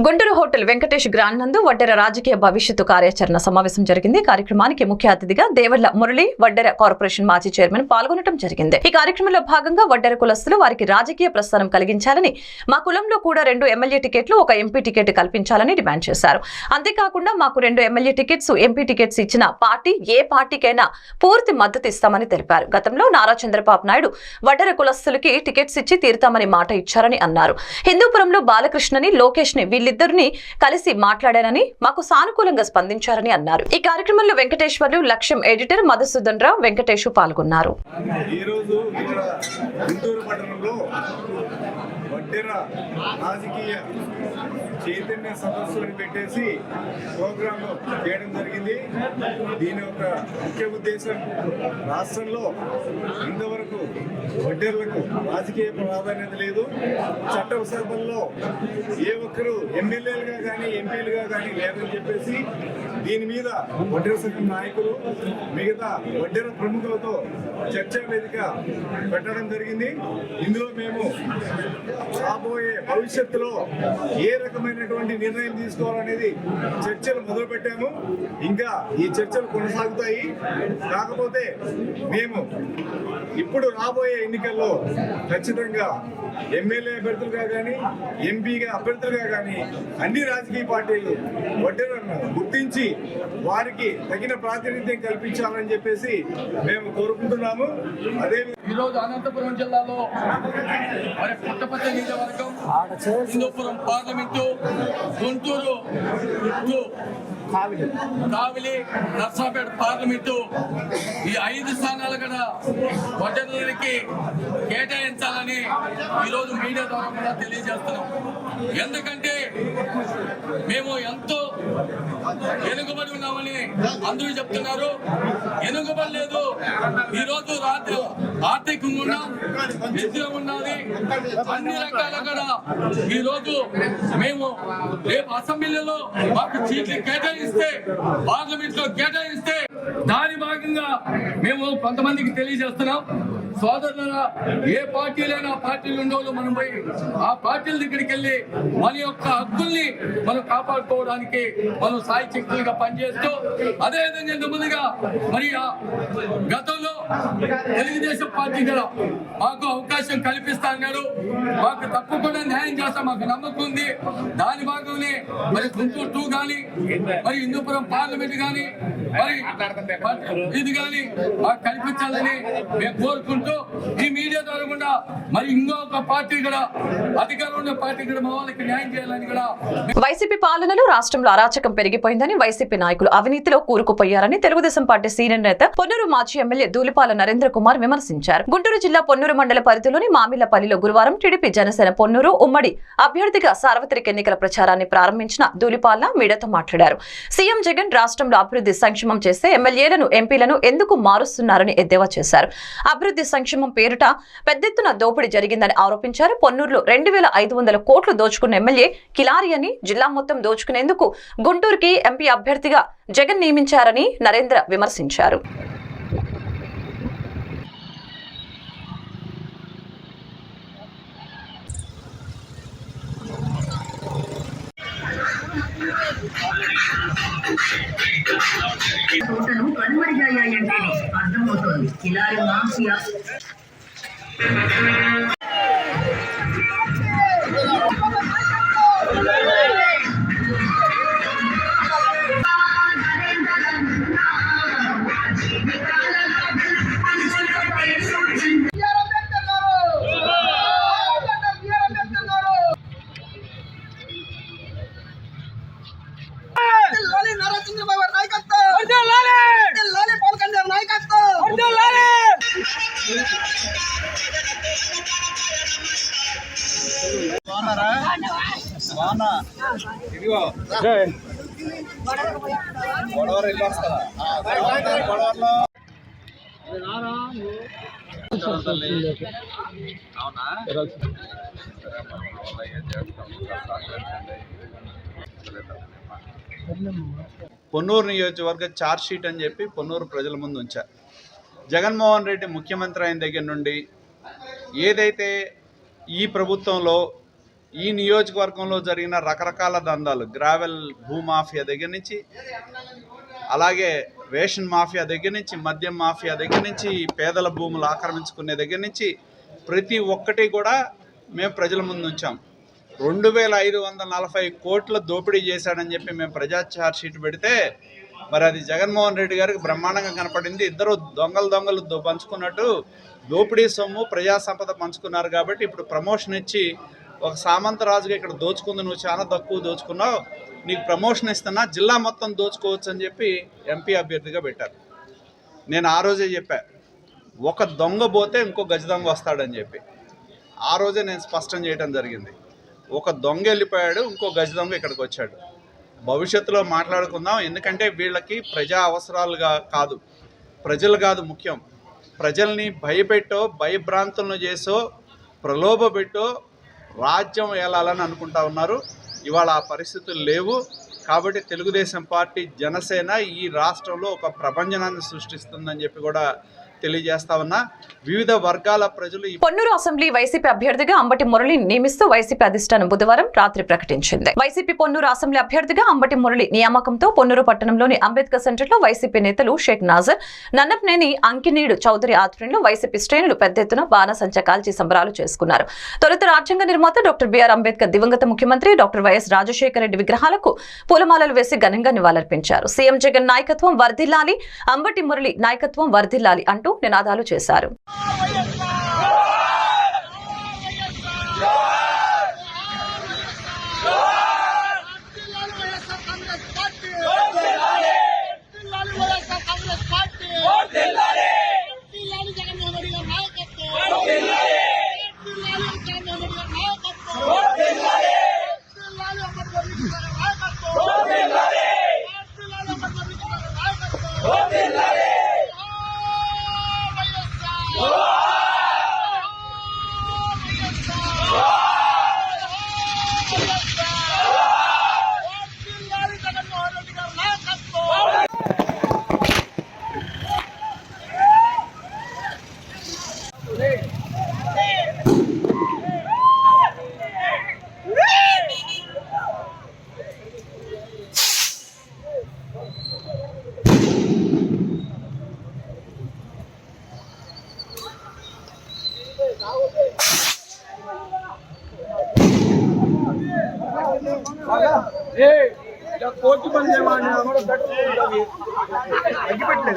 Guntur hotel Venkatesh grand నందు వడ్డెర రాజకీయ భవిష్యత్తు కార్యాచరణ సమావేశం జరిగింది. కార్యక్రమానికి ముఖ్య అతిథిగా దేవర్ల మురళి వడ్డెర కార్పొరేషన్ మాజీ చైర్మన్ పాల్గొనడం జరిగింది. ఈ కార్యక్రమంలో భాగంగా వడ్డెర కులస్తులు వారికి రాజకీయ ప్రస్థానం కలిగించాలని మా కులంలో కూడా రెండు ఎమ్మెల్యే టికెట్లు ఒక ఎంపీ టికెట్ కల్పించాలని డిమాండ్ చేశారు. అంతేకాకుండా మాకు రెండు ఎమ్మెల్యే టికెట్స్ ఎంపీ టికెట్స్ ఇచ్చిన పార్టీ ఏ పార్టీకైనా పూర్తి మద్దతు ఇస్తామని తెలిపారు. గతంలో నారా చంద్రబాబు నాయుడు వడ్డెర కులస్తులకి టికెట్స్ ఇచ్చి తీరుతామని మాట ఇచ్చారని అన్నారు. హిందూపురంలో బాలకృష్ణని లోకేష్ని వీళ్ళిద్దరిని కలిసి మాట్లాడానని మాకు సానుకూలంగా స్పందించారని అన్నారు. ఈ కార్యక్రమంలో వెంకటేశ్వర్లు లక్ష్యం ఎడిటర్ మధుసూదన్ రావు వెంకటేష్ పాల్గొన్నారు. ఈరోజు వడ్డెర రాజకీయ చైతన్య సదస్సులను పెట్టేసి ప్రోగ్రామ్ చేయడం జరిగింది. దీని యొక్క ముఖ్య ఉద్దేశం రాష్ట్రంలో ఇంతవరకు వడ్డెర్లకు రాజకీయ ప్రాధాన్యత లేదు. చట్టసభల్లో ఏ ఒక్కరు ఎమ్మెల్యేలుగా కానీ ఎంపీలుగా కానీ లేదని చెప్పేసి దీని మీద వడ్డెర సంఘం నాయకులు మిగతా వడ్డెర ప్రముఖులతో చర్చా వేదిక పెట్టడం జరిగింది. ఇందులో మేము రాబోయే భవిష్యత్తులో ఏ రకమైనటువంటి నిర్ణయం తీసుకోవాలనేది చర్చలు మొదలు పెట్టాము ఇంకా ఈ చర్చలు కొనసాగుతాయి. కాకపోతే మేము ఇప్పుడు రాబోయే ఎన్నికల్లో ఖచ్చితంగా ఎమ్మెల్యే అభ్యర్థులుగా కానీ ఎంపీగా అభ్యర్థులుగా కానీ అన్ని రాజకీయ పార్టీలు వడ్డెలను గుర్తించి వారికి తగిన ప్రాతినిధ్యం కల్పించాలని చెప్పేసి మేము కోరుకుంటున్నాము. అదే ఈరోజు అనంతపురం జిల్లాలో మరి పుట్టపర్తి నియోజకవర్గం హిందూపురం పార్లమెంటు గుంటూరు కావిలి. నర్సాపేట పార్లమెంటు ఈ ఐదు స్థానాలు కూడా వడ్డీలకి కేటాయించాలని ఈరోజు మీడియా ద్వారా కూడా తెలియజేస్తున్నాం. ఎందుకంటే మేము ఎంతో వెనుకబడి ఉన్నామని అందరూ చెప్తున్నారు. వెనుకబడి లేదు ఈరోజు రాత్రి ఆర్థికంగా ఉన్నాం విద్య ఉన్నది అన్ని రకాల కూడా ఈ రోజు మేము రేపు అసెంబ్లీలో మాకు సీట్లు కేటాయిస్తే పార్లమెంట్లో కేటాయిస్తే భాగంగా మేము కొంతమందికి తెలియజేస్తున్నాం. సోదరుల ఏ పార్టీలైనా పార్టీలు ఉండేవాళ్ళు మనం పోయి ఆ పార్టీల దగ్గరికి వెళ్ళి మన యొక్క హక్కుల్ని మనం కాపాడుకోవడానికి మనం సాయి శక్తులుగా పనిచేస్తూ అదేవిధంగా నెమ్మదిగా మరి గతంలో తెలుగుదేశం పార్టీ కూడా మాకు అవకాశం కల్పిస్తా అన్నాడు. మాకు తప్పకుండా న్యాయం చేస్తా మాకు నమ్మకం ఉంది. దాని భాగంగానే మరి గుంటూరు టూ కానీ మరి హిందూపురం పార్లమెంట్ కానీ మరి ఇది కానీ మాకు కల్పించాలని మేము కోరుకుంటూ ఈ మీడియా ద్వారా కూడా మరి ఇంకొక పార్టీ కూడా అధికారంలో ఉన్న పార్టీ కూడా మా వాళ్ళకి న్యాయం చేయాలని కూడా వైసీపీ పాలనలో రాష్ట్రంలో అరాచకం పెరిగిపోయిందని వైసీపీ నాయకులు అవినీతిలో కూరుకుపోయారని తెలుగుదేశం పార్టీ సీనియర్ నేత పొన్నూరు మాజీ ఎమ్మెల్యే దూలిపాల నరేంద్ర కుమార్ విమర్శించారు. గుంటూరు జిల్లా పొన్నూరు మండల పరిధిలోని మామిళ్ళపల్లిలో గురువారం టీడీపీ జనసేన పొన్నూరు ఉమ్మడి అభ్యర్థిగా సార్వత్రిక ఎన్నికల ప్రచారాన్ని ప్రారంభించిన దూలిపాల మీడియాతో మాట్లాడారు. సీఎం జగన్ రాష్ట్రంలో అభివృద్ధి సంక్షేమం చేస్తే ఎమ్మెల్యేలను ఎంపీలను ఎందుకు మారుస్తున్నారని ఎద్దేవా చేశారు. అభివృద్ధి సంక్షేమం పేరుట పెద్ద ఎత్తున దోపిడీ జరిగిందని ఆరోపించారు. పొన్నూరులో రెండు వేల ఐదు వందల కోట్లు దోచుకున్న ఎమ్మెల్యే కిలారి అని జిల్లా మొత్తం దోచుకునేందుకు గుంటూరుకి ఎంపీ అభ్యర్థిగా జగన్ నియమించారని నరేంద్ర విమర్శించారు. తోటలు కనుమరుగయ్యాయంటేనే అర్థమవుతోంది. కిలారి మాఫియా. పొన్నూరు నియోజకవర్గ ఛార్జ్ షీట్ అని చెప్పి పొన్నూరు ప్రజల ముందు ఉంచారు జగన్మోహన్ రెడ్డి ముఖ్యమంత్రి అయిన దగ్గర నుండి ఏదైతే ఈ ప్రభుత్వంలో ఈ నియోజకవర్గంలో జరిగిన రకరకాల దందాలు. గ్రావెల్ భూమాఫియా దగ్గర నుంచి అలాగే రేషన్ మాఫియా దగ్గర నుంచి మద్యం మాఫియా దగ్గర నుంచి పేదల భూములు ఆక్రమించుకునే దగ్గర నుంచి ప్రతి ఒక్కటి కూడా మేము ప్రజల ముందు ఉంచాం. రెండు వేల ఐదు వందల నలభై కోట్ల దోపిడీ చేశాడని చెప్పి మేము ప్రజా ఛార్జ్ షీట్ పెడితే మరి అది జగన్మోహన్ రెడ్డి గారికి బ్రహ్మాండంగా కనపడింది. ఇద్దరు దొంగలు దొంగలు పంచుకున్నట్టు దోపిడీ సొమ్ము ప్రజా సంపద పంచుకున్నారు కాబట్టి ఇప్పుడు ప్రమోషన్ ఇచ్చి ఒక సామంతరాజుగా ఇక్కడ దోచుకుంది నువ్వు చాలా తక్కువ దోచుకున్నావు నీకు ప్రమోషన్ ఇస్తున్నా జిల్లా మొత్తం దోచుకోవచ్చు అని చెప్పి ఎంపీ అభ్యర్థిగా పెట్టారు. నేను ఆ రోజే చెప్పా ఒక దొంగ పోతే ఇంకో గజ దొంగ వస్తాడని చెప్పి. ఆ రోజే నేను స్పష్టం చేయడం జరిగింది. ఒక దొంగ వెళ్ళిపోయాడు ఇంకో గజ దొంగ ఇక్కడికి వచ్చాడు. భవిష్యత్తులో మాట్లాడుకుందాం ఎందుకంటే వీళ్ళకి ప్రజా అవసరాలుగా కాదు ప్రజలు కాదు ముఖ్యం. ప్రజల్ని భయపెట్టో భయభ్రాంతులను చేసో ప్రలోభ పెట్టో రాజ్యం ఏలాలని అనుకుంటా ఉన్నారు. ఇవాళ ఆ పరిస్థితులు లేవు. కాబట్టి తెలుగుదేశం పార్టీ జనసేన ఈ రాష్ట్రంలో ఒక ప్రభంజనాన్ని సృష్టిస్తుందని చెప్పి కూడా తెలియజేస్తా ఉన్నా. వివిధ వర్గాల ప్రజలు పొన్నూరు అసెంబ్లీ వైసీపీ అభ్యర్థిగా అంబటి మురళి నియమిస్తూ వైసీపీ అధిష్టానం బుధవారం రాత్రి ప్రకటించింది. వైసీపీ పొన్నూరు అసెంబ్లీ అభ్యర్థిగా అంబటి మురళి నియామకంతో పొన్నూరు పట్టణంలోని అంబేద్కర్ సెంటర్లో వైసీపీ నేతలు షేక్ నాజర్ నన్నపనేని అంకినీడు చౌదరి ఆధ్వర్యంలో వైసీపీ శ్రేణులు పెద్ద ఎత్తున బాణసంచ కాల్చి సంబరాలు చేసుకున్నారు. తొలుత రాజ్యాంగ నిర్మాత డాక్టర్ బిఆర్ అంబేద్కర్ దివంగత ముఖ్యమంత్రి డాక్టర్ వైఎస్ రాజశేఖర రెడ్డి విగ్రహాలకు పూలమాలలు వేసి ఘనంగా నివాళులర్పించారు. సీఎం జగన్ నాయకత్వం వర్ధిల్లాలి అంబటి మురళి నాయకత్వం వర్ధిల్లాలి అంటూ నినాదాలు చేశారు. జిల్లాలు కోర్టు పని అయిపోయింది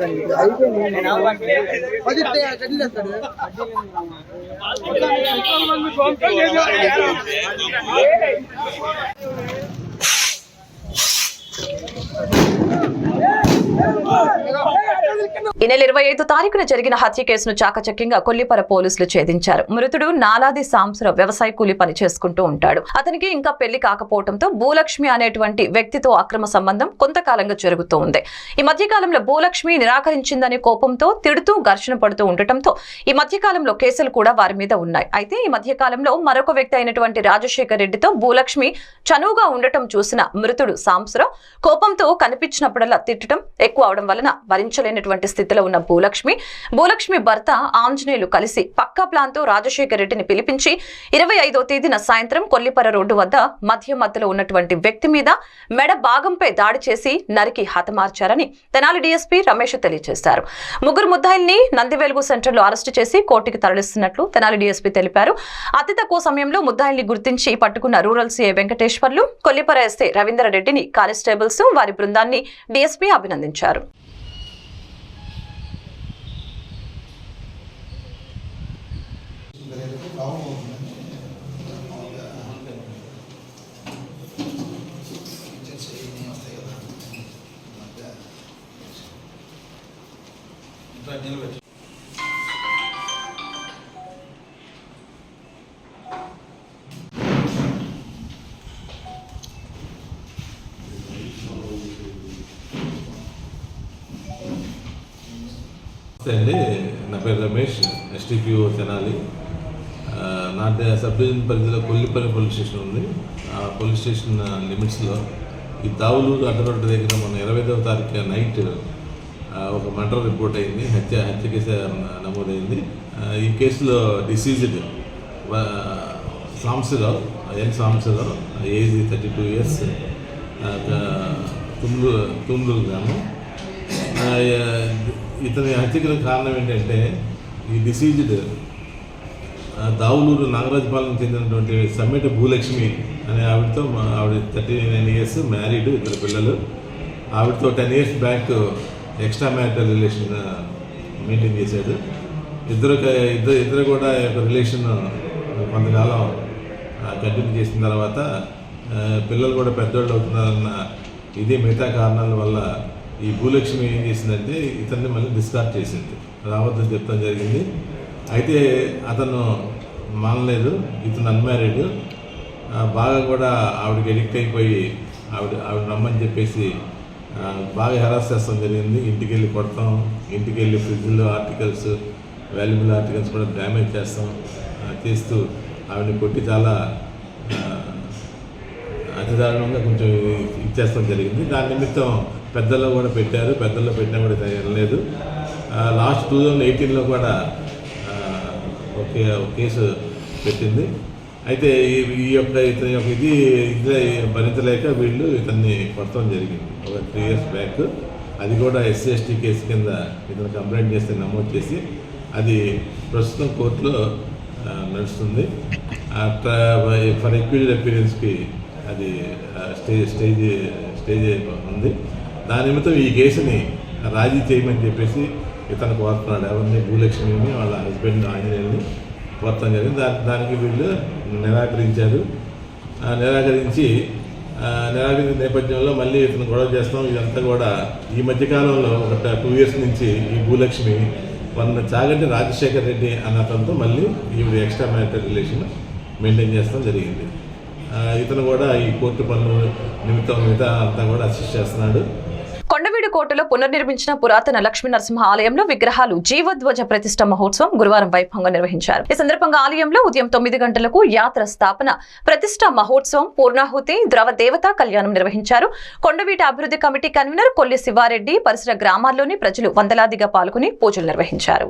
ఈ నెల ఇరవై ఐదు తారీఖున జరిగిన హత్య కేసును చాకచక్యంగా కొల్లిపర పోలీసులు ఛేదించారు. మృతుడు నాలాది సాంసర వ్యవసాయ కూలి పని చేసుకుంటూ ఉంటాడు. అతనికి ఇంకా పెళ్ళి కాకపోవడంతో భూలక్ష్మి అనేటువంటి వ్యక్తితో అక్రమ సంబంధం కొంతకాలంగా జరుగుతూ ఉంది. ఈ మధ్యకాలంలో భూలక్ష్మి నిరాకరించిందనే కోపంతో తిడుతూ ఘర్షణ పడుతూ ఉండటంతో ఈ మధ్యకాలంలో కేసులు కూడా వారి మీద ఉన్నాయి. అయితే ఈ మధ్యకాలంలో మరొక వ్యక్తి అయినటువంటి రాజశేఖర్ రెడ్డితో భూలక్ష్మి చనువుగా ఉండటం చూసిన మృతుడు సాంసరావు కోపంతో కనిపించినప్పుడల్లా తిట్టడం ఎక్కువ అవడం వలన భరించలేనటువంటి స్థితిలో ఉన్న భూలక్ష్మి. భూలక్ష్మి భర్త ఆంజనేయులు కలిసి పక్కా ప్లాన్తో రాజశేఖర్ రెడ్డిని పిలిపించి ఇరవై ఐదో తేదీన సాయంత్రం కొల్లిపర రోడ్డు వద్ద మధ్య మధ్యలో ఉన్నటువంటి వ్యక్తి మీద మెడ భాగంపై దాడి చేసి నరికి హతమార్చారని తెనాలి డీఎస్పీ రమేష్ తెలియజేశారు. ముగ్గురు ముద్దాయిల్ని నందివెలుగు సెంటర్లో అరెస్టు చేసి కోర్టుకి తరలిస్తున్నట్లు తెనాలి డీఎస్పీ తెలిపారు. అతి తక్కువ సమయంలో ముద్దాయిల్ని గుర్తించి పట్టుకున్న రూరల్ సీఏ వెంకటేశ్వర్లు కొల్లిపర వేస్తే రవీందర్ రెడ్డిని కానిస్టేబుల్స్ వారి బృందాన్ని డీఎస్పీ అభినందించారు. అండి నా పేరు రమేష్ ఎస్టీపీఓ తెనాలి. నా డ- సబ్ డివిజన్ పరిధిలో కొల్లిపల్లి పోలీస్ స్టేషన్ ఉంది. ఆ పోలీస్ స్టేషన్ లిమిట్స్లో ఈ దావులూరు అడ్డరోడ్డు దగ్గర మొన్న ఇరవై ఐదవ తారీఖు నైట్ ఒక మర్డర్ రిపోర్ట్ అయింది. హత్య హత్య కేసు నమోదైంది. ఈ కేసులో deceased Samsarao N Samsarao age thirty two years Tumluru Tumluru గ్రామం. ఇతని హత్యకు కారణం ఏంటంటే ఈ డిసీజ్డ్ దావులూరు నాగరాజపాలెం చెందినటువంటి సమ్మెట భూలక్ష్మి అనే ఆవిడతో మా- ఆవిడ థర్టీ నైన్ ఇయర్స్ మ్యారీడ్ ఇద్దరు పిల్లలు. ఆవిడతో ten years back extra marital relation maintain చేశాడు. ఇద్దరు ఇద్దరు ఇద్దరు కూడా యొక్క రిలేషన్ కొంతకాలం కంటిన్యూ చేసిన తర్వాత పిల్లలు కూడా పెద్దోళ్ళు అవుతున్నారన్న ఇది మిగతా కారణాల వల్ల ఈ భూలక్ష్మి ఏం చేసిందంటే ఇతన్ని మళ్ళీ డిస్కార్డ్ చేసింది. రావద్దని చెప్తాం జరిగింది. అయితే అతను మానలేదు ఇతను అన్మ్యారీడ్ బాగా కూడా ఆవిడకి ఎడిక్ట్ అయిపోయి ఆవిడ ఆవిడ నమ్మని చెప్పేసి బాగా హెరాస్ చేస్తాం జరిగింది. ఇంటికి వెళ్ళి కొడతాం. ఇంటికి వెళ్ళి ఫ్రిడ్జ్లో ఆర్టికల్స్ వాల్యుబుల్ ఆర్టికల్స్ కూడా డ్యామేజ్ చేస్తాం. చేస్తూ ఆవిడని కొట్టి చాలా ఆ, అతి దారుణంగా కొంచెం ఇచ్చేస్తాం జరిగింది. దాని నిమిత్తం పెద్దల్లో కూడా పెట్టారు పెద్దల్లో పెట్టినా కూడా వెళ్ళలేదు లాస్ట్ టూ థౌజండ్ ఎయిటీన్లో కూడా ఒకే ఒక కేసు పెట్టింది. అయితే ఈ ఈ యొక్క ఇతని యొక్క ఇది ఇది భరించలేక వీళ్ళు ఇతన్ని కొట్టడం జరిగింది. ఒక త్రీ ఇయర్స్ బ్యాక్ అది కూడా ఎస్సీ ఎస్టీ కేసు కింద ఇతను కంప్లైంట్ చేస్తే నమోదు చేసి అది ప్రస్తుతం కోర్టులో నడుస్తుంది. ఫర్ ఎక్విడ్ అపీరెన్స్కి అది స్టేజ్ స్టేజ్ స్టేజ్ ఉంది. దాని నిమిత్తం ఈ కేసుని రాజీ చేయమని చెప్పేసి ఇతను కోరుతున్నాడు ఎవరిని? భూలక్ష్మిని వాళ్ళ హస్బెండ్ ఆంజనేయుని కోరటం జరిగింది. దాని దానికి వీళ్ళు నిరాకరించారు. నిరాకరించి నిరాకరించిన నేపథ్యంలో మళ్ళీ ఇతను గొడవ చేస్తాం. ఇదంతా కూడా ఈ మధ్యకాలంలో ఒక టూ ఇయర్స్ నుంచి ఈ భూలక్ష్మి వన్న చాగంటి రాజశేఖర్ రెడ్డి అన్న అతనితో మళ్ళీ ఈవిడ ఎక్స్ట్రా మ్యారిటల్ రిలేషన్ మెయింటైన్ చేస్తాం జరిగింది. ఇతను కూడా ఈ కోర్టు పనులు నిమిత్తం మిగతా అంతా కూడా అసిస్ట్ చేస్తున్నాడు. కొండవీడు కోటలో పునర్నిర్మించిన పురాతన లక్ష్మీ నరసింహ ఆలయంలో విగ్రహాలు జీవధ్వజ ప్రతిష్ట మహోత్సవం గురువారం వైభవంగా నిర్వహించారు. ఈ సందర్భంగా ఆలయంలో ఉదయం తొమ్మిది గంటలకు యాత్ర స్థాపన ప్రతిష్ట మహోత్సవం పూర్ణాహుతి ద్రవ దేవతా కళ్యాణం నిర్వహించారు. కొండవీటి అభివృద్ధి కమిటీ కన్వీనర్ కొల్లి శివారెడ్డి పరిసర గ్రామాల్లోని ప్రజలు వందలాదిగా పాల్గొని పూజలు నిర్వహించారు.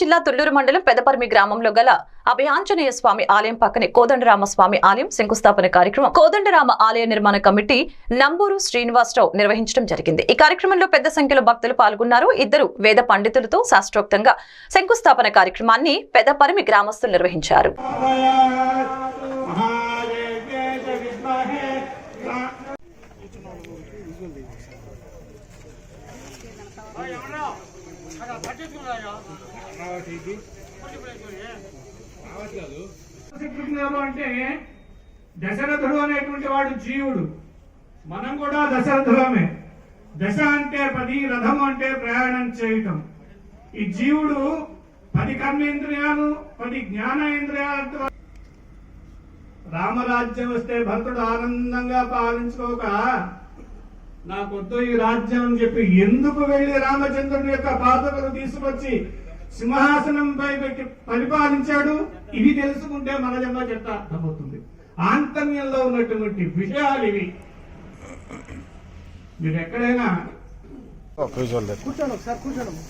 జిల్లా తుళ్ళూరు మండలం పెదపర్మి గ్రామంలో గల అభయాంజనేయ స్వామి ఆలయం పక్కనే కోదండరామ స్వామి ఆలయం శంకుస్థాపన కార్యక్రమం. కోదండరామ ఆలయ నిర్మాణ కమిటీ నంబూరు శ్రీనివాసరావు నిర్వహించడం జరిగింది. ఈ కార్యక్రమంలో పెద్ద సంఖ్యలో భక్తులు పాల్గొన్నారు. ఇద్దరు వేద పండితులతో శాస్త్రోక్తంగా శంకుస్థాపన కార్యక్రమాన్ని పెదపరిమి గ్రామస్తులు నిర్వహించారు శ్రీకృష్ణుడు ఎవరు అంటే దశరథుడు అనేటువంటి వాడు జీవుడు. మనం కూడా దశరథులమే. దశ అంటే పది రథం అంటే ప్రయాణం చేయటం. ఈ జీవుడు పది కర్మేంద్రియాలు పది జ్ఞానేంద్రియాలతో రామరాజ్యం వస్తే భరతుడు ఆనందంగా పాలించుకోక నాకొద్దు ఈ రాజ్యం అని చెప్పి ఎందుకు వెళ్ళి రామచంద్రుని యొక్క పాదకులు తీసుకొచ్చి సింహాసనంపై పెట్టి పరిపాలించాడు. ఇవి తెలుసుకుంటే మన జన్మ చెట్ట అర్థమవుతుంది. ఆంతర్యంలో ఉన్నటువంటి విషయాలు ఇవి. మీరు ఎక్కడైనా కూర్చోండి. ఒకసారి కూర్చోండి.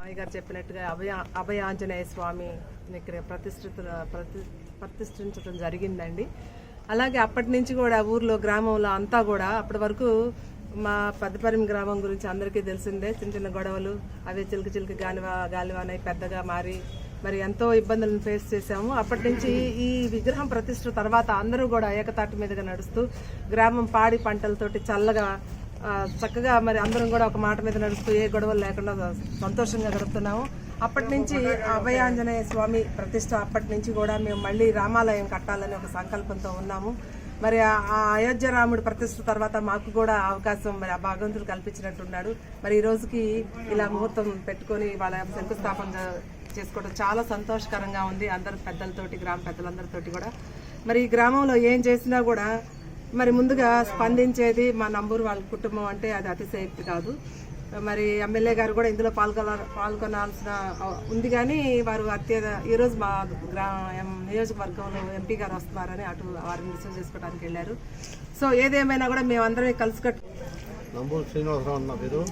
మాయ గారు చెప్పినట్టుగా అభయ అభయ ఆంజనేయ స్వామి ఇక్కడ ప్రతిష్ఠిత ప్రతి ప్రతిష్ఠించడం జరిగిందండి. అలాగే అప్పటి నుంచి కూడా ఊర్లో గ్రామంలో అంతా కూడా అప్పటి వరకు మా పెద్దపరిమి గ్రామం గురించి అందరికీ తెలిసిందే. చిన్న చిన్న గొడవలు అవి చిలుక చిలుక గాలివా గాలివానై పెద్దగా మారి మరి ఎంతో ఇబ్బందులను ఫేస్ చేశాము. అప్పటి నుంచి ఈ విగ్రహం ప్రతిష్ట తర్వాత అందరూ కూడా ఏకతాటి మీదుగా నడుస్తూ గ్రామం పాడి పంటలతోటి చల్లగా చక్కగా మరి అందరం కూడా ఒక మాట మీద నడుస్తూ ఏ గొడవలు లేకుండా సంతోషంగా గడుపుతున్నాము. అప్పటి నుంచి అభయాంజనేయ స్వామి ప్రతిష్ట అప్పటి నుంచి కూడా మేము మళ్ళీ రామాలయం కట్టాలని ఒక సంకల్పంతో ఉన్నాము. మరి ఆ- అయోధ్య రాముడు ప్రతిష్ట తర్వాత మాకు కూడా అవకాశం మరి ఆ భగవంతుడు కల్పించినట్టున్నాడు. మరి ఈ రోజుకి ఇలా ముహూర్తం పెట్టుకొని వాళ్ళ శంకుస్థాపన చేసుకోవడం చాలా సంతోషకరంగా ఉంది అందరు పెద్దలతోటి గ్రామ పెద్దలందరితోటి కూడా. మరి ఈ గ్రామంలో ఏం చేసినా కూడా మరి ముందుగా స్పందించేది మా నంబూరు వాళ్ళ కుటుంబం అంటే అది అతిశయక్తి కాదు. మరి ఎమ్మెల్యే గారు కూడా ఇందులో పాల్గొన పాల్గొనాల్సిన ఉంది కానీ వారు అత్యధ ఈరోజు మా గ్రా నియోజకవర్గంలో ఎంపీ గారు వస్తున్నారని అటు వారిని రిసీవ్ చేసుకోవడానికి వెళ్ళారు. సో ఏదేమైనా కూడా మేమందరం కలిసికట్టు నంబూరు శ్రీనివాసరావు అన్న పేరు.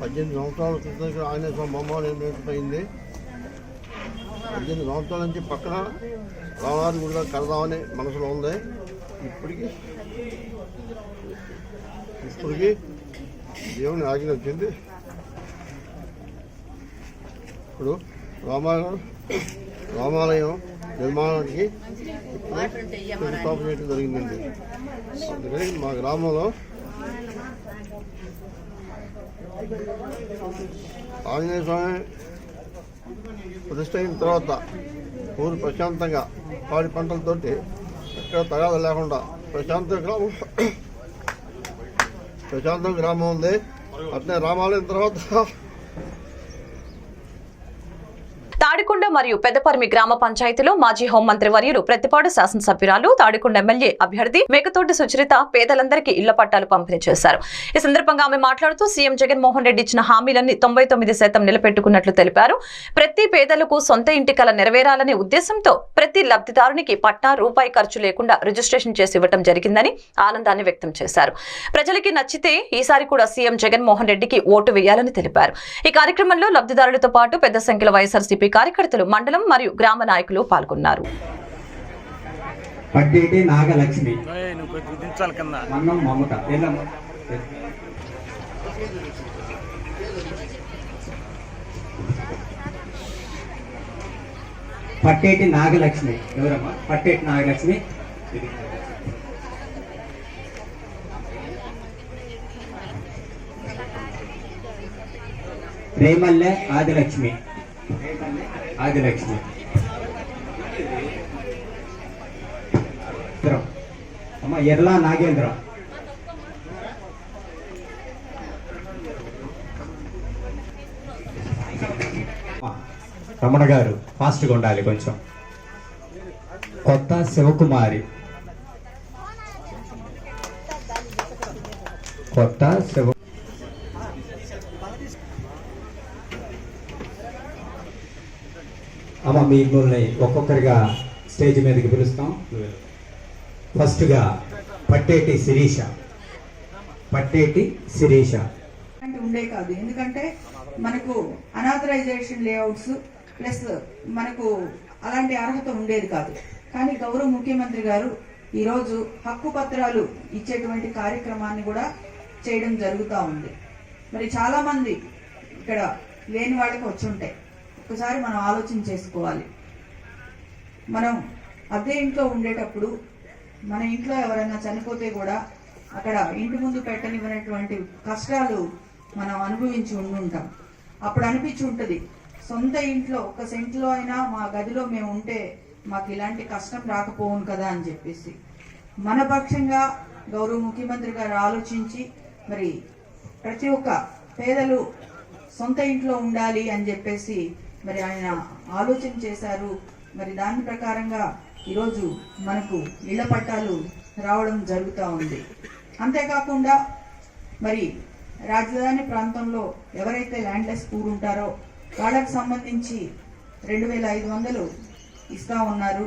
పద్దెనిమిది సంవత్సరాల క్రితం ఆయన ఆంజనేయ స్వామి పద్దెనిమిది సంవత్సరాల నుంచి పక్కన రామవారి గుడిగా కడదామని మనసులో ఉంది. ఇప్పటికి ఇప్పటికీ దేవుని ఆజ్ఞ వచ్చింది ఇప్పుడు రామాలయం రామాలయం నిర్మాణానికి ఇప్పుడు చేయడం జరిగిందండి. అందుకని మా గ్రామంలో ఆంజనేయ స్వామి ప్రతిష్ట అయిన తర్వాత ఊరు ప్రశాంతంగా పాడి పంటలతోటి ఎక్కడ తగాద లేకుండా ప్రశాంతంగా ప్రశాంతం గ్రామం ఉంది అట్నే రామాలయం తర్వాత తాడికొండ మరియు పెద్దపర్మి గ్రామ పంచాయతీలో మాజీ హోంమంత్రి వర్యులు ప్రతిపాడు శాసనసభ్యురాలు తాడికొండ ఎమ్మెల్యే అభ్యర్థి మేకతోటి సుచరిత పేదలందరికీ ఇళ్ళ పట్టాలు పంపిణీ చేశారు. ఈ సందర్భంగా ఆమె మాట్లాడుతూ సీఎం జగన్మోహన్ రెడ్డి ఇచ్చిన హామీలన్నీ తొంభై తొమ్మిది శాతం నిలబెట్టుకున్నట్లు తెలిపారు. ప్రతి పేదలకు సొంత ఇంటి కల నెరవేరాలనే ఉద్దేశంతో ప్రతి లబ్ధిదారునికి పట్టా రూపాయి ఖర్చు లేకుండా రిజిస్ట్రేషన్ చేసి ఇవ్వడం జరిగిందని ఆనందాన్ని వ్యక్తం చేశారు. ప్రజలకి నచ్చితే ఈసారి కూడా సీఎం జగన్మోహన్ రెడ్డికి ఓటు వేయాలని తెలిపారు. ఈ కార్యక్రమంలో లబ్ధిదారులతో పాటు పెద్ద సంఖ్యలో వైఎస్ఆర్సీపీ కార్యకర్తలు మండలం మరియు గ్రామ నాయకులు పాల్గొన్నారు. పట్టేటి నాగలక్ష్మి. మన్నం మమత ఎల్లమ్మ. పట్టేటి నాగలక్ష్మి. ఎవరమ్మా? పట్టేటి నాగలక్ష్మి. ఇది. రేమల్లె ఆదిలక్ష్మి. ఆదిలక్ష్మి. నాగేంద్రం అమ్మ ఎర్లా నాగేంద్రం. రమణ గారు ఫాస్ట్గా ఉండాలి కొంచెం. కొత్త శివకుమారి. కొత్త శివ మిమ్మల్ని ఒక్కొక్కరిగా స్టేజ్ మీదకి పిలుస్తాం. ఫస్ట్గా పట్టేటి శిరీష. పట్టేటి శిరీష. ఉండే కాదు. ఎందుకంటే మనకు అనాథరైజేషన్ లేఅవుట్స్ ప్లస్ మనకు అలాంటి అర్హత ఉండేది కాదు. కానీ గౌరవ ముఖ్యమంత్రి గారు ఈరోజు హక్కు పత్రాలు ఇచ్చేటువంటి కార్యక్రమాన్ని కూడా చేయడం జరుగుతూ ఉంది. మరి చాలా మంది ఇక్కడ లేని వాళ్ళకి వచ్చి ఉంటాయి. ఒకసారి మనం ఆలోచన చేసుకోవాలి. మనం అద్దె ఇంట్లో ఉండేటప్పుడు మన ఇంట్లో ఎవరైనా చనిపోతే కూడా అక్కడ ఇంటి ముందు పెట్టనివ్వనటువంటి కష్టాలు మనం అనుభవించి ఉండుంటాం. అప్పుడు అనిపించి ఉంటుంది సొంత ఇంట్లో ఒక సెంట్లో అయినా మా గదిలో మేము ఉంటే మాకు ఇలాంటి కష్టం రాకపోవును కదా అని చెప్పేసి మన పక్షంగా గౌరవ ముఖ్యమంత్రి గారు ఆలోచించి మరి ప్రతి ఒక్క పేదలు సొంత ఇంట్లో ఉండాలి అని చెప్పేసి మరి ఆయన ఆలోచన చేశారు. మరి దాని ప్రకారంగా ఈరోజు మనకు ఇళ్ళ పట్టాలు రావడం జరుగుతూ ఉంది. అంతేకాకుండా మరి రాజధాని ప్రాంతంలో ఎవరైతే ల్యాండ్లెస్ పూర్ ఉంటారో వాళ్ళకు సంబంధించి రెండు వేల ఐదు వందలు ఇస్తూ ఉన్నారు.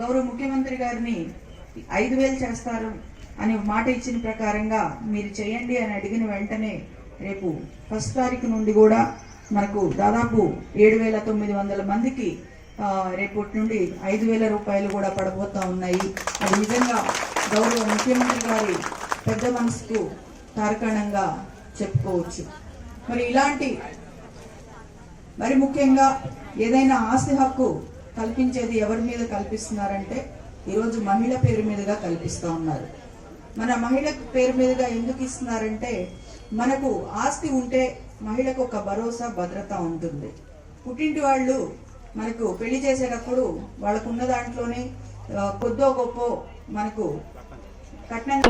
గౌరవ ముఖ్యమంత్రి గారిని ఐదు వేలు చేస్తారు అని మాట ఇచ్చిన ప్రకారంగా మీరు చేయండి అని అడిగిన వెంటనే రేపు ఫస్ట్ తారీఖు నుండి కూడా మనకు దాదాపు ఏడు వేల తొమ్మిది వందల మందికి రేపటి నుండి ఐదు వేల రూపాయలు కూడా పడబోతా ఉన్నాయి. అది నిజంగా గౌరవ ముఖ్యమంత్రి గారి పెద్ద మనసుకు తార్కాణంగా చెప్పుకోవచ్చు. మరి ఇలాంటి మరి ముఖ్యంగా ఏదైనా ఆస్తి హక్కు కల్పించేది ఎవరి మీద కల్పిస్తున్నారంటే ఈరోజు మహిళ పేరు మీదుగా కల్పిస్తూ ఉన్నారు. మన మహిళ పేరు మీదుగా ఎందుకు ఇస్తున్నారంటే మనకు ఆస్తి ఉంటే మహిళకు ఒక భరోసా భద్రత ఉంటుంది. పుట్టింటి వాళ్ళు మనకు పెళ్ళి చేసేటప్పుడు వాళ్ళకున్న దాంట్లోనే కొద్దో గొప్ప మనకు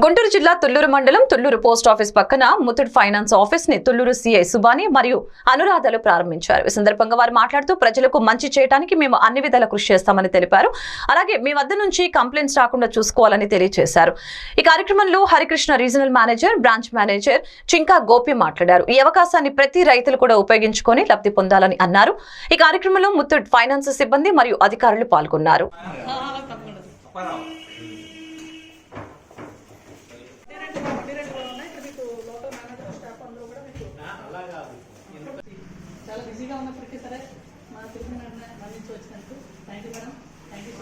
గుంటూరు జిల్లా తుళ్ళూరు మండలం తుళ్ళూరు పోస్ట్ ఆఫీస్ పక్కన ముత్తూట్ ఫైనాన్స్ ఆఫీస్ని తుళ్ళూరు సిఐ సుబాని మరియు అనురాధలు ప్రారంభించారు. ఈ సందర్భంగా వారు మాట్లాడుతూ ప్రజలకు మంచి చేయడానికి మేము అన్ని విధాల కృషి చేస్తామని తెలిపారు. అలాగే మీ వద్ద నుంచి కంప్లైంట్స్ రాకుండా చూసుకోవాలని తెలియజేశారు ఈ కార్యక్రమంలో Harikrishna regional manager branch manager Chinka Gopi మాట్లాడారు. ఈ అవకాశాన్ని ప్రతి రైతులు కూడా ఉపయోగించుకొని లబ్ధి పొందాలని అన్నారు. ఈ కార్యక్రమంలో ముత్తూట్ ఫైనాన్స్ సిబ్బంది మరియు అధికారులు పాల్గొన్నారు చాలా బిజీగా ఉన్నప్పటికీ సరే మా తిరుమల మరణించి వచ్చినందుకు thank you madam thank you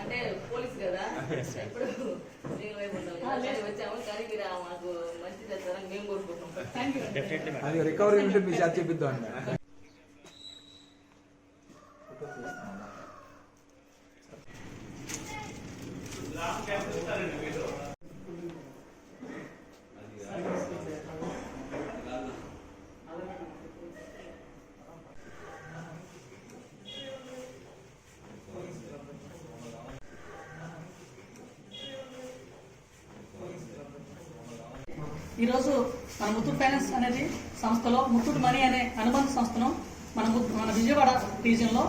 అంటే పోలీస్ కదా ఎప్పుడు రియల్ వైపు వచ్చాము కానీ మీరు మాకు మంచి చేస్తారని మేము కోరుకుంటున్నాం. థ్యాంక్ యూ అది రికవరీ మీ చేత ఈరోజు మన ముత్తూట్ ఫైనాన్స్ అనేది సంస్థలో ముత్తూట్ మనీ అనే అనుబంధ సంస్థను మన మన విజయవాడ రీజియన్లో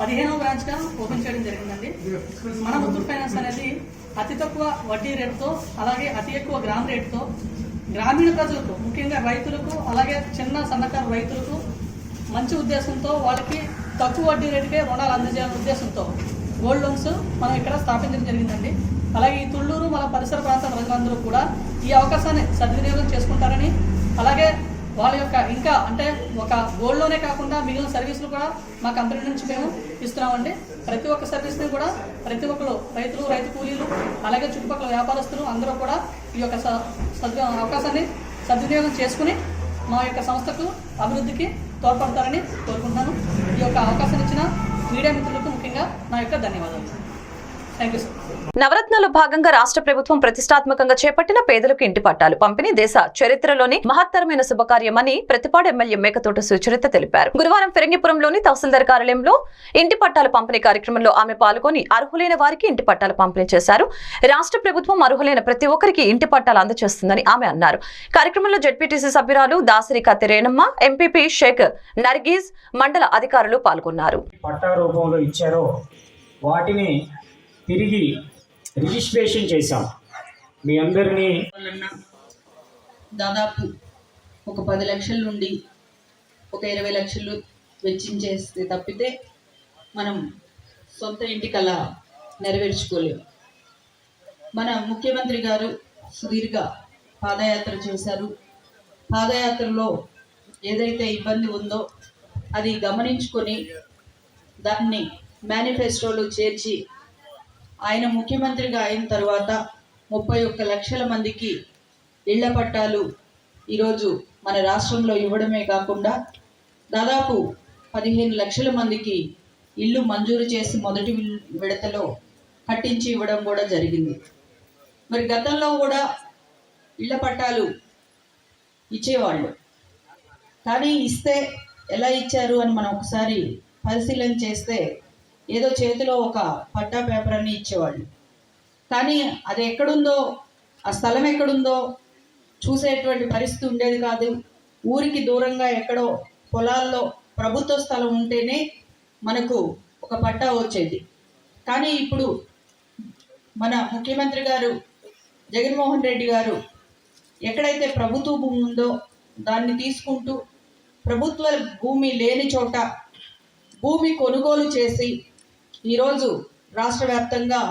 పదిహేనవ బ్రాంచ్గా ఓపెన్ చేయడం జరిగిందండి. మన ముత్తూట్ ఫైనాన్స్ అనేది అతి తక్కువ వడ్డీ రేటుతో అలాగే అతి ఎక్కువ గ్రామ రేటుతో గ్రామీణ ప్రజలకు ముఖ్యంగా రైతులకు అలాగే చిన్న సన్నకారు రైతులకు మంచి ఉద్దేశంతో వాళ్ళకి తక్కువ వడ్డీ రేటుకే రుణాలు అందజేయాలనే ఉద్దేశంతో గోల్డ్ లోన్స్ మనం ఇక్కడ స్థాపించడం జరిగిందండి. అలాగే ఈ తుళ్ళూరు మన పరిసర ప్రాంత ప్రజలందరూ కూడా ఈ అవకాశాన్ని సద్వినియోగం చేసుకుంటారని అలాగే వాళ్ళ యొక్క ఇంకా అంటే ఒక గోల్డ్లోనే కాకుండా మిగిలిన సర్వీసులు కూడా మా కంపెనీ నుంచి మేము ఇస్తున్నామండి. ప్రతి ఒక్క సర్వీస్ని కూడా ప్రతి ఒక్కరు రైతులు రైతు కూలీలు అలాగే చుట్టుపక్కల వ్యాపారస్తులు అందరూ కూడా ఈ యొక్క స- సద్వి అవకాశాన్ని సద్వినియోగం చేసుకుని మా యొక్క సంస్థకు అభివృద్ధికి తోడ్పడతారని కోరుకుంటున్నాను. ఈ యొక్క అవకాశం ఇచ్చిన మీడియా మిత్రులకు ముఖ్యంగా నా యొక్క ధన్యవాదాలు. థ్యాంక్ యూ సార్ నవరత్నాలు భాగంగా రాష్ట్ర ప్రభుత్వం ప్రతిష్టాత్మకంగా చేపట్టిన పేదలకు ఇంటి పట్టాలు పంపిణీ దేశ చరిత్రలోని మహత్తరమైన శుభకార్యమని ప్రతిపాడు ఎమ్మెల్యే మేకతోట సుచరిత తెలిపారు. గురువారం ఫిరంగిపురంలోని తహసీల్దార్ కార్యాలయంలో ఇంటి పట్టాల పంపిణీ కార్యక్రమంలో ఆమె పాల్గొని అర్హులైన వారికి ఇంటి పట్టాలు పంపిణీ చేశారు. రాష్ట్ర ప్రభుత్వం అర్హులైన ప్రతి ఒక్కరికి ఇంటి పట్టాలు అందజేస్తుందని ఆమె అన్నారు. కార్యక్రమంలో జడ్పీటీసీ సభ్యురాలు దాసరి కత్తి రేణమ్మ ఎంపీపీ షేక్ నర్గీజ్ మండల అధికారులు పాల్గొన్నారు. వాటిని తిరిగి రిజిస్ట్రేషన్ చేశాం. మీ అందరినీ దాదాపు ఒక పది లక్షల నుండి ఒక ఇరవై లక్షలు వెచ్చించేస్తే తప్పితే మనం సొంత ఇంటి కళ నెరవేర్చుకోలేము మన ముఖ్యమంత్రి గారు సుదీర్ఘ పాదయాత్ర చేశారు. పాదయాత్రలో ఏదైతే ఇబ్బంది ఉందో అది గమనించుకొని దాన్ని మేనిఫెస్టోలో చేర్చి ఆయన ముఖ్యమంత్రిగా అయిన తర్వాత ముప్పై ఒక్క లక్షల మందికి ఇళ్ళ పట్టాలు ఈరోజు మన రాష్ట్రంలో ఇవ్వడమే కాకుండా దాదాపు పదిహేను లక్షల మందికి ఇల్లు మంజూరు చేసి మొదటి విడతలో కట్టించి ఇవ్వడం కూడా జరిగింది. మరి గతంలో కూడా ఇళ్ళ పట్టాలు ఇచ్చేవాళ్ళు. కానీ ఇస్తే ఎలా ఇచ్చారు అని మనం ఒకసారి పరిశీలన చేస్తే ఏదో చేతిలో ఒక పట్టా పేపర్ అని ఇచ్చేవాళ్ళు. కానీ అది ఎక్కడుందో ఆ స్థలం ఎక్కడుందో చూసేటువంటి పరిస్థితి ఉండేది కాదు. ఊరికి దూరంగా ఎక్కడో పొలాల్లో ప్రభుత్వ స్థలం ఉంటేనే మనకు ఒక పట్టా వచ్చేది. కానీ ఇప్పుడు మన ముఖ్యమంత్రి గారు జగన్మోహన్ రెడ్డి గారు ఎక్కడైతే ప్రభుత్వ భూమి ఉందో దాన్ని తీసుకుంటూ ప్రభుత్వ భూమి లేని చోట భూమి కొనుగోలు చేసి ఈరోజు రాష్ట్ర వ్యాప్తంగా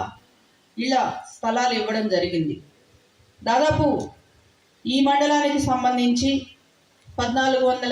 ఇలా స్థలాలు ఇవ్వడం జరిగింది. దాదాపు ఈ మండలానికి సంబంధించి పద్నాలుగు వందల